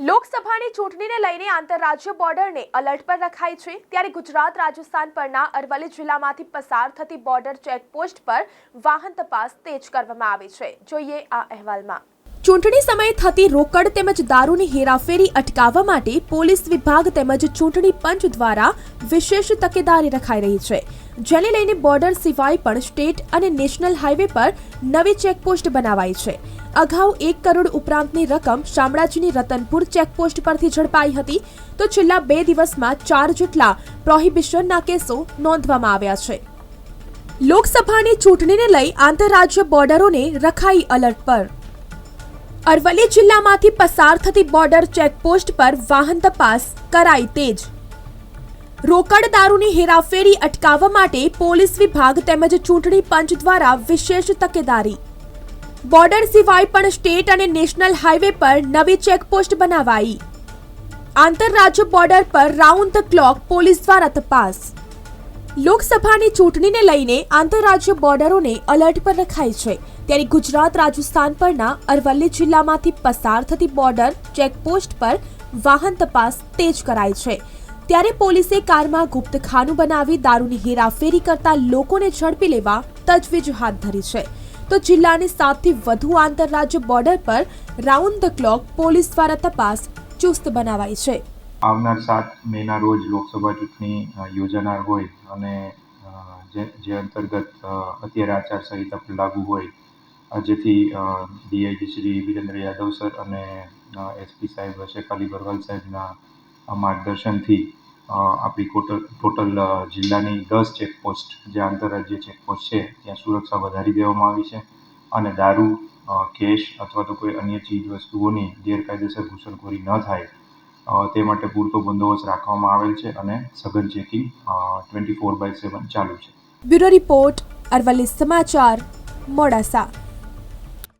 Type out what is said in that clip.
લોકસભાની ચૂંટણીને લઈને આંતરરાજ્ય બોર્ડરને અલર્ટ પર રખાઈ છે. ત્યારે ગુજરાત, રાજસ્થાન પરના અરવલ્લી જિલ્લામાંથી પસાર થતી બોર્ડર ચેકપોસ્ટ પર વાહન તપાસ તેજ કરવામાં આવી છે. જોઈએ આ અહેવાલમાં. ચૂંટણી સમયે થતી રોકડ તેમજ દારૂની હેરાફેરી અટકાવવા માટે પોલીસ વિભાગ તેમજ ચૂંટણી પંચ દ્વારા વિશેષ તકેદારી રખાઈ રહી છે. જેને લઈને બોર્ડર સિવાય પણ સ્ટેટ અને નેશનલ હાઈવે પર નવી ચેકપોસ્ટ બનાવાઈ છે. અગાઉ એક કરોડ ઉપરાંતની રકમ શામળાજીની રતનપુર ચેકપોસ્ટ પરથી ઝડપાઈ હતી. તો છેલ્લા બે દિવસમાં ચાર જેટલા પ્રોહિબિશનના કેસો નોંધવામાં આવ્યા છે. લોકસભાની ચૂંટણીને લઈ આંતરરાજ્ય બોર્ડરોને રખાઈ અલર્ટ પર. અરવલ્લી જિલ્લામાંથી પસાર થતી બોર્ડર ચેકપોસ્ટ પર વાહન તપાસ કરાઈ તેજ. રોકડ દારૂની હેરાફેરી અટકાવવા માટે પોલીસ વિભાગ તેમજ ચૂંટણી પંચ દ્વારા વિશેષ તકેદારી. બોર્ડર સિવાય પણ સ્ટેટ અને નેશનલ હાઈવે પર નવી ચેકપોસ્ટ બનાવાઈ. આંતરરાજ્ય બોર્ડર પર રાઉન્ડ ધ ક્લોક પોલીસ દ્વારા તપાસ. લોકસભાની ચૂંટણીને લઈને આંતરરાજ્ય બોર્ડરોને અલર્ટ પર રખાઈ છે. ત્યારે ગુજરાત રાજસ્થાન પરના અરવલ્લી જિલ્લામાંથી પસાર થતી બોર્ડર ચેકપોસ્ટ પર વાહન તપાસ તેજ કરાઈ છે. ત્યારે પોલીસે કારમાં ગુપ્તખાનું બનાવી દારૂની હેરાફેરી કરતા લોકોને ઝડપી લેવા તજવીજ હાથ ધરી છે. તો જિલ્લાની સાતથી વધુ આંતરરાજ્ય બોર્ડર પર રાઉન્ડ ધ ક્લોક પોલીસ દ્વારા તપાસ ચુસ્ત બનાવાઈ છે. આવનાર સાત મેના રોજ લોકસભા ચૂંટણી યોજાનાર હોય અને જે અંતર્ગત અત્યારે આચારસંહિતા પણ લાગુ હોય જેથી D I G Shri Virendra Yadav sir અને એસપી સાહેબ શેખ અલી બરવાલ સાહેબના માર્ગદર્શનથી આપણી ટોટલ ટોટલ જિલ્લાની દસ ચેકપોસ્ટ, જે આંતરરાજ્ય ચેકપોસ્ટ છે, ત્યાં સુરક્ષા વધારી દેવામાં આવી છે અને દારૂ કેશ અથવા તો કોઈ અન્ય ચીજ વસ્તુઓની ગેરકાયદેસર ઘૂસણખોરી ન થાય તે માટે પૂરતો બંદોબસ્ત રાખવામાં આવેલ છે અને સઘન checking twenty four by seven ચાલુ છે. બ્યુરો રિપોર્ટ, અરવલ્લી સમાચાર, મોડાસા.